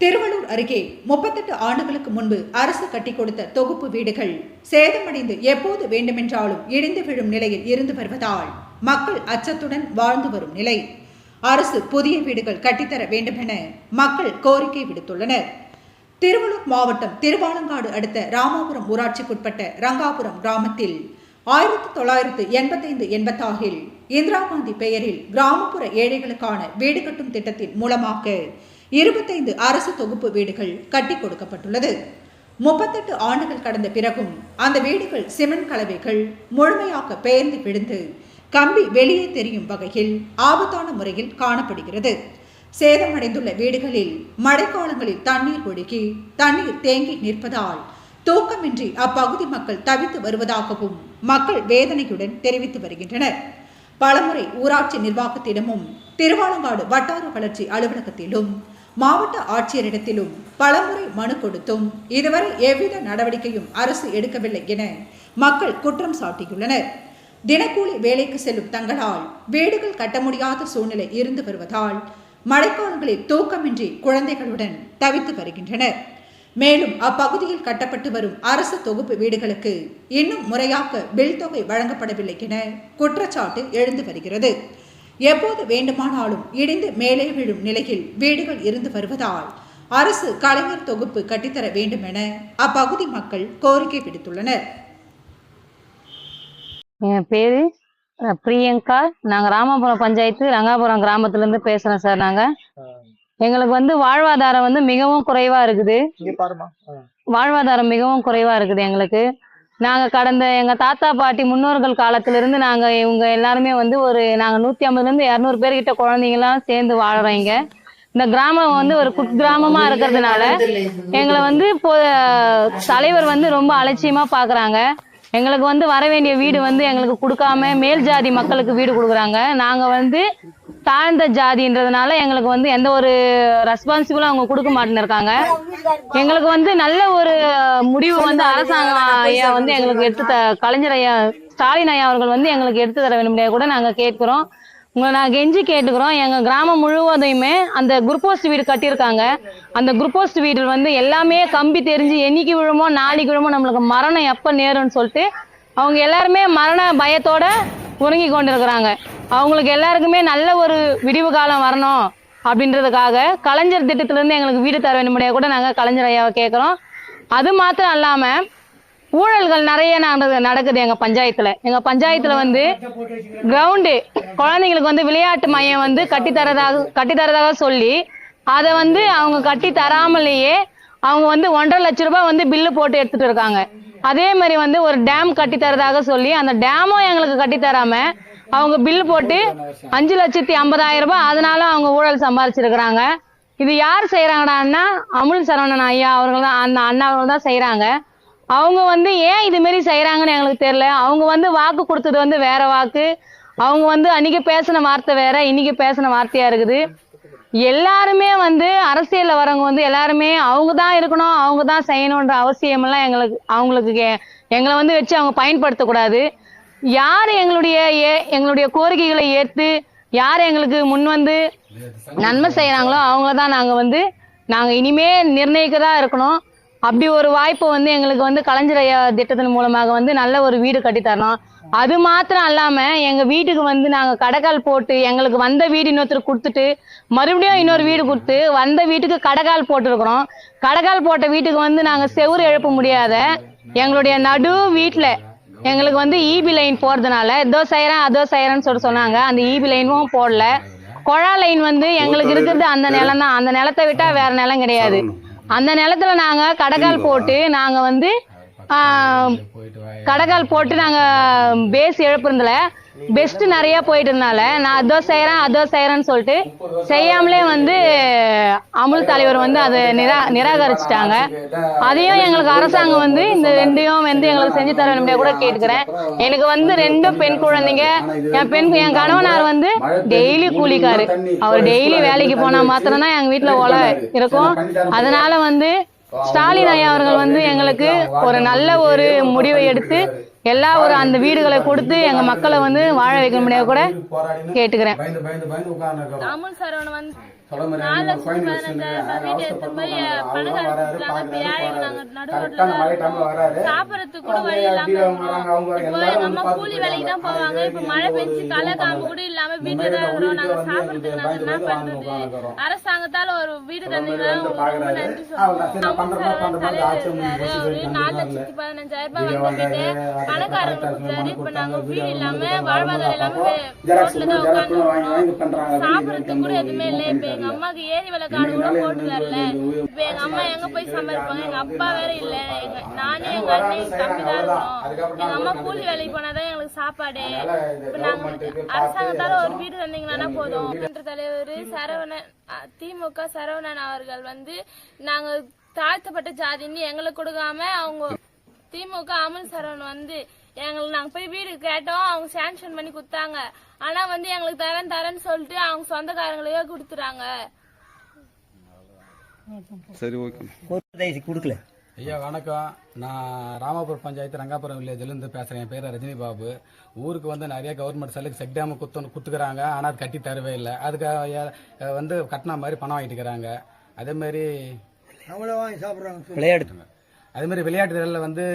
திருவள்ளூர் அருகே முப்பத்தெட்டு ஆண்டுகளுக்கு முன்பு அரசு கட்டி கொடுத்த தொகுப்பு வீடுகள் சேதமடைந்து எப்போது வேண்டுமென்றாலும் இடிந்து விழும் நிலையில் இருந்து வருவதால் மக்கள் அச்சத்துடன் வாழ்ந்து வரும் நிலை. அரசு புதிய வீடுகள் கட்டித்தர வேண்டுமென மக்கள் கோரிக்கை விடுத்துள்ளனர். திருவள்ளூர் மாவட்டம் திருவாலங்காடு அடுத்த ராமாபுரம் ஊராட்சிக்குட்பட்ட ரங்காபுரம் கிராமத்தில் ஆயிரத்தி தொள்ளாயிரத்து எண்பத்தைந்து எண்பத்தாறில் இந்திரா காந்தி பெயரில் கிராமப்புற ஏழைகளுக்கான வீடு கட்டும் திட்டத்தின் மூலமாக இருபத்தைந்து அரசு தொகுப்பு வீடுகள் கட்டி கொடுக்கப்பட்டுள்ளது. முப்பத்தெட்டு ஆண்டுகள் கடந்த பிறகும் அந்த வீடுகள் சிமெண்ட் கலவைகள் முழுமையாக பெயர்ந்து விழுந்து கம்பி வெளியே தெரியும் வகையில் ஆபத்தான முறையில் காணப்படுகிறது. சேதமடைந்துள்ள வீடுகளில் மழைக்காலங்களில் தண்ணீர் ஒழுகி தண்ணீர் தேங்கி நிற்பதால் தூக்கமின்றி அப்பகுதி மக்கள் தவித்து வருவதாகவும் மக்கள் வேதனையுடன் தெரிவித்து வருகின்றனர். பலமுறை ஊராட்சி நிர்வாகத்திடமும் திருவாலங்காடு வட்டார வளர்ச்சி அலுவலகத்திலும் மாவட்ட ஆட்சியரிடத்திலும் பலமுறை மனு கொடுத்தும் இதுவரை எவ்வித நடவடிக்கையும் அரசு எடுக்கவில்லை என மக்கள் குற்றம் சாட்டியுள்ளனர். தினக்கூலி வேலைக்கு செல்லும் தங்களால் வீடுகள் கட்ட முடியாத சூழ்நிலை இருந்து வருவதால் மழைக்காலங்களில் தூக்கமின்றி குழந்தைகளுடன் தவித்து வருகின்றனர். மேலும் அப்பகுதியில் கட்டப்பட்டு வரும் அரசு தொகுப்பு வீடுகளுக்கு இன்னும் முறையாக பில் தொகை வழங்கப்படவில்லை என குற்றச்சாட்டு எழுந்து வருகிறது. எப்போது வேண்டுமானாலும் இடிந்து மேலே விழும் நிலையில் வீடுகள் இருந்து வருவதால் அரசு கலைஞர் தொகுப்பு கட்டித்தர வேண்டும் என அப்பகுதி மக்கள் கோரிக்கை விடுத்துள்ளனர். என் பேரு பிரியங்கா. நாங்க ராமபுரம் பஞ்சாயத்து ரங்காபுரம் கிராமத்துல இருந்து பேசுறோம் சார் நாங்க. எங்களுக்கு வந்து வாழ்வாதாரம் வந்து மிகவும் குறைவா இருக்குது. இங்க பாருமா ஆ, வாழ்வாதாரம் மிகவும் குறைவா இருக்குது எங்களுக்கு. நாங்க கடந்த எங்க தாத்தா பாட்டி முன்னோர்கள் காலத்துல இருந்து நாங்க இவங்க எல்லாருமே வந்து ஒரு நாங்க நூத்தி ஐம்பதுல இருந்து பேர்கிட்ட குழந்தைங்களாம் சேர்ந்து வாழுறோம் இங்க. இந்த கிராமம் வந்து ஒரு குக்கிராமமா இருக்கிறதுனால எங்களை வந்து இப்போ தலைவர் வந்து ரொம்ப அலட்சியமா பாக்குறாங்க. எங்களுக்கு வந்து வர வேண்டிய வீடு வந்து எங்களுக்கு கொடுக்காம மேல் ஜாதி மக்களுக்கு வீடு கொடுக்குறாங்க. நாங்க வந்து தாழ்ந்த ஜாதின்றதுனால எங்களுக்கு வந்து எந்த ஒரு ரெஸ்பான்சிபிளும் அவங்க கொடுக்க மாட்டேன்னு இருக்காங்க எங்களுக்கு வந்து நல்ல ஒரு முடிவு வந்து அரசாங்கம் ஐயா வந்து எங்களுக்கு எடுத்து த கலைஞர் ஐயா ஸ்டாலின் ஐயா அவர்கள் வந்து எங்களுக்கு எடுத்து தர வேண்டும் கூட நாங்கள் கேட்கிறோம். உங்களை நான் கெஞ்சி கேட்டுக்கிறோம். எங்கள் கிராமம் முழுவதையுமே அந்த குருபோஸ்ட் வீடு கட்டியிருக்காங்க. அந்த குருபோஸ்ட் வீடு வந்து எல்லாமே கம்பி தெரிஞ்சு என்னைக்கு விழுமோ நாளைக்கு விழுமோ நம்மளுக்கு மரணம் எப்போ நேரும்னு சொல்லிட்டு அவங்க எல்லாருமே மரண பயத்தோட உறங்கி கொண்டிருக்கிறாங்க அவங்களுக்கு எல்லாருக்குமே நல்ல ஒரு விடிவு காலம் வரணும் அப்படின்றதுக்காக கலைஞர் திட்டத்திலேருந்து எங்களுக்கு வீடு தர வேண்டும் கூட நாங்கள் கலைஞர் ஐயாவை கேட்குறோம் அது மாத்திரம் இல்லாமல் ஊழல்கள் நிறைய நடக்குது நடக்குது எங்க பஞ்சாயத்துல. எங்க பஞ்சாயத்துல வந்து கிரவுண்டு குழந்தைங்களுக்கு வந்து விளையாட்டு மையம் வந்து கட்டித்தரதாக கட்டித்தரதாக கட்டி தரதாக சொல்லி அதை வந்து அவங்க கட்டி தராமலேயே அவங்க வந்து ஒன்றரை லட்ச ரூபாய் வந்து பில்லு போட்டு எடுத்துட்டு இருக்காங்க. அதே மாதிரி வந்து ஒரு டேம் கட்டி தரதாக சொல்லி அந்த டேமும் எங்களுக்கு கட்டி தராம அவங்க பில்லு போட்டு அஞ்சு லட்சத்தி ஐம்பதாயிரம் ரூபாய் அதனால அவங்க ஊழல் சம்பாதிச்சிருக்கிறாங்க. இது யார் செய்யறாங்கன்னா அமுல் சரவணன் ஐயா அவர்கள் தான் அந்த அண்ணாவும் தான் செய்யறாங்க அவங்க வந்து ஏன் இது மாரி செய்யறாங்கன்னு எங்களுக்கு தெரியல. அவங்க வந்து வாக்கு கொடுத்தது வந்து வேற வாக்கு. அவங்க வந்து அன்னைக்கு பேசின வார்த்தை வேற இன்னைக்கு பேசின வார்த்தையா இருக்குது. எல்லாருமே வந்து அரசியல்ல வரவங்க வந்து எல்லாருமே அவங்க தான் இருக்கணும் அவங்க தான் செய்யணுன்ற அவசியம் எல்லாம் எங்களுக்கு அவங்களுக்கு எங்களை வந்து வச்சு அவங்க பயன்படுத்தக்கூடாது. யார் எங்களுடைய ஏ- எங்களுடைய கோரிக்கைகளை ஏற்று யார் எங்களுக்கு முன் வந்து நன்மை செய்யறாங்களோ அவங்கள தான் நாங்க வந்து நாங்க இனிமே நிர்ணயிக்கதா இருக்கணும். அப்படி ஒரு வாய்ப்பு வந்து எங்களுக்கு வந்து கலைஞர் ஐயா திட்டத்தின் மூலமாக வந்து நல்ல ஒரு வீடு கட்டி தரணும். அது மாத்திரம் இல்லாம எங்க வீட்டுக்கு வந்து நாங்க கடைக்கால் போட்டு எங்களுக்கு வந்த வீடு இன்னொருத்தர் கொடுத்துட்டு மறுபடியும் இன்னொரு வீடு கொடுத்து வந்த வீட்டுக்கு கடைக்கால் போட்டிருக்கிறோம். கடைக்கால் போட்ட வீட்டுக்கு வந்து நாங்க செவுரு எழுப்ப முடியாத எங்களுடைய நடு வீட்டுல எங்களுக்கு வந்து இபி லைன் போறதுனால இதோ செய்யறேன் அதோ செய்யறேன்னு சொல்லி சொன்னாங்க. அந்த இபி லைனும் போடல. குழா லைன் வந்து எங்களுக்கு இருக்கிறது அந்த நிலம் தான் அந்த நிலத்தை விட்டா வேற நிலம் கிடையாது. அந்த நிலத்துல நாங்க கடைக்கால் போட்டு நாங்க வந்து கடைக்கால் போட்டு நாங்க பேஸ் எழுப்புறதுல பெஸ்ட் நிறைய போயிட்டு இருந்தால நான் அதோ செய்யறேன் அதோ செய்யறேன்னு சொல்லிட்டு செய்யாமலே வந்து அமுல் தலைவர் வந்து அதை நிரா நிராகரிச்சிட்டாங்க. அதையும் எங்களுக்கு அரசாங்கம் வந்து இந்த ரெண்டையும் வந்து எங்களுக்கு செஞ்சு தர வேண்டிய கூட கேட்டுக்கிறேன். எனக்கு வந்து ரெண்டும் பெண் குழந்தைங்க என் பெண் என் கணவனார் வந்து டெய்லி கூலிக்காரு. அவர் டெய்லி வேலைக்கு போனா மாத்திரம்தான் எங்க வீட்டுல ஒலை இருக்கும். அதனால வந்து ஸ்டாலின் ஐயா அவர்கள் வந்து எங்களுக்கு ஒரு நல்ல ஒரு முடிவை எடுத்து எல்லா ஒரு அந்த வீடுகளை கொடுத்து எங்க மக்களை வந்து வாழ வைக்க முடியாது கூட கேட்டுக்கிறேன். அமுல் சரவணன் வந்து சாப்பிடறதுக்கு கூட வழி இல்லாம கூலி வேலைக்கு தான். போவாங்க. இப்ப மழை பெஞ்சு களை காம்பு. கூட இல்லாம வீட்டுல தான் இருக்கிறோம் நாங்க சாப்பிடறதுக்கு நாங்க என்ன பண்றது. அரசாங்கத்தால ஒரு வீடு தந்தீங்கன்னா நாலு லட்சத்தி பதினஞ்சாயிரம் ரூபாய் பணக்காரங்க கொடுத்தாரு. இப்ப நாங்க வீடு இல்லாம வாழ்வாதாரம் இல்லாம ரோட்ல தான் பண்றாங்க. சாப்பிடறதுக்கு கூட எதுவுமே இல்ல. இப்ப எங்க அம்மாக்கு ஏரி விலை கூட இன்னைக்கு போட்டு தரல இப்ப எங்க அம்மா எங்க போய் சமைப்பாங்க? எங்க அப்பா வேற இல்ல. எங்க நானே எங்க அண்ணன் தம்பி தான் இருக்கோம். எங்க அம்மா கூலி வேலைக்கு போனாதான் எங்களுக்கு சாப்பாடு. இப்ப நாங்க அரசாங்கத்தால ஒரு வீடு தந்தீங்கன்னா போதும். தலைவர் சரவணன் திமுக சரவணன் அவர்கள் வந்து நாங்க தாழ்த்தப்பட்ட ஜாதின்னு எங்களுக்கு கொடுக்காம அவங்க திமுக அமல் சரவணன் வந்து எங்களுக்கு நாங்க போய் வீடு கேட்டோம் அவங்க சாங்ஷன் பண்ணி கொடுத்தாங்க. ஆனா வந்து எங்களுக்கு தரேன் தரேன்னு சொல்லிட்டு அவங்க சொந்தக்காரங்களையே கொடுத்துறாங்க சரி ஓகே கொடுக்கல. ஐயா வணக்கம். நான் ராமாபுரம் பஞ்சாயத்து ரங்காபுரம் வில்லேஜ்லேருந்து பேசுகிறேன் என் பேர் ரஜினி பாபு. ஊருக்கு வந்து நிறைய கவர்மெண்ட் சலுக்கு செக் டேம் குத்து குத்துக்கிறாங்க. ஆனால் அது கட்டி தரவே இல்லை. அதுக்கு அஹ், வந்து கட்டின மாதிரி பணம் வாங்கிட்டு இருக்கிறாங்க. அதே மாதிரி விளையாடு. அதே மாதிரி விளையாட்டு திறனில் வந்து